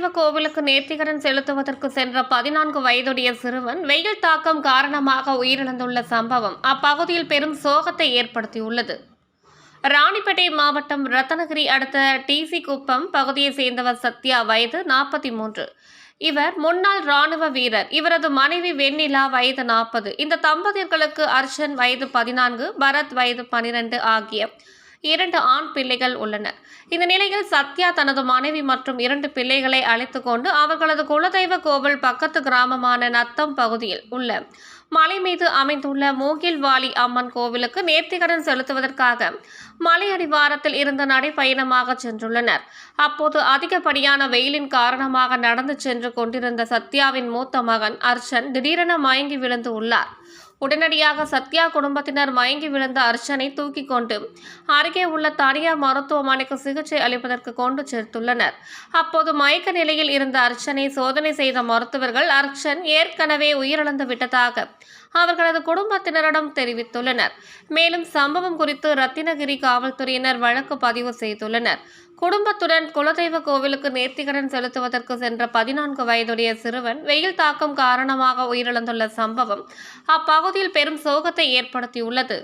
குலதெய்வ கோவிலுக்கு நேர்த்திகடன் செலுத்துவதற்கு சென்ற பதினான்கு வயதுடைய சிறுவன் வெயில் தாக்கம் காரணமாக உயிரிழந்துள்ள சம்பவம் அப்பகுதியில் பெரும் சோகத்தை ஏற்படுத்தியுள்ளது. ராணிப்பேட்டை மாவட்டம் ரத்தனகிரி அடுத்த டிசி குப்பம் பகுதியை சேர்ந்தவர் சத்யா வயது நாற்பத்தி மூன்று இவர் முன்னாள் ராணுவ வீரர். இவரது மனைவி வெண்ணிலா வயது நாற்பது. இந்த தம்பதியர்களுக்கு அர்ஷன் வயது பதினான்கு பரத் வயது பனிரெண்டு ஆகிய இரண்டு ஆண் பிள்ளைகள் உள்ளனர். இந்த நிலையில் சத்யா தனது மனைவி மற்றும் இரண்டு பிள்ளைகளை அழைத்து கொண்டு அவர்களது குலதெய்வ கோவில் பக்கத்து கிராமமான நத்தம் பகுதியில் உள்ள மலை மீது அமைந்துள்ள மூங்கில்வாலி அம்மன் கோவிலுக்கு நேர்த்திகடன் செலுத்துவதற்காக மலை அடிவாரத்தில் இருந்த நடைப்பயணமாக சென்றுள்ளனர். அப்போது அதிகப்படியான வெயிலின் காரணமாக நடந்து சென்று கொண்டிருந்த சத்யாவின் மூத்த மகன் அர்ச்சன் திடீரென மயங்கி விழுந்து உள்ளார். உடனடியாக சத்யா குடும்பத்தினர் மயங்கி விழுந்த அர்ச்சனை தூக்கி கொண்டு அருகே உள்ள தனியார் மருத்துவமனைக்கு சிகிச்சை அளிப்பதற்கு கொண்டு சேர்த்துள்ளனர். அப்போது மயக்க நிலையில் இருந்த அர்ச்சனை சோதனை செய்த மருத்துவர்கள் அர்ச்சன் ஏற்கனவே உயிரிழந்து விட்டதாக அவர்களது குடும்பத்தினரிடம் தெரிவித்துள்ளனர். மேலும் சம்பவம் குறித்து ரத்தினகிரி காவல்துறையினர் வழக்கு பதிவு செய்துள்ளனர். குடும்பத்துடன் குலதெய்வ கோவிலுக்கு நேர்த்திக்கடன் செலுத்துவதற்கு சென்ற பதினான்கு வயதுடைய சிறுவன் வெயில் தாக்கம் காரணமாக உயிரிழந்துள்ள சம்பவம் அப்பகுதியில் பெரும் சோகத்தை ஏற்படுத்தியுள்ளது.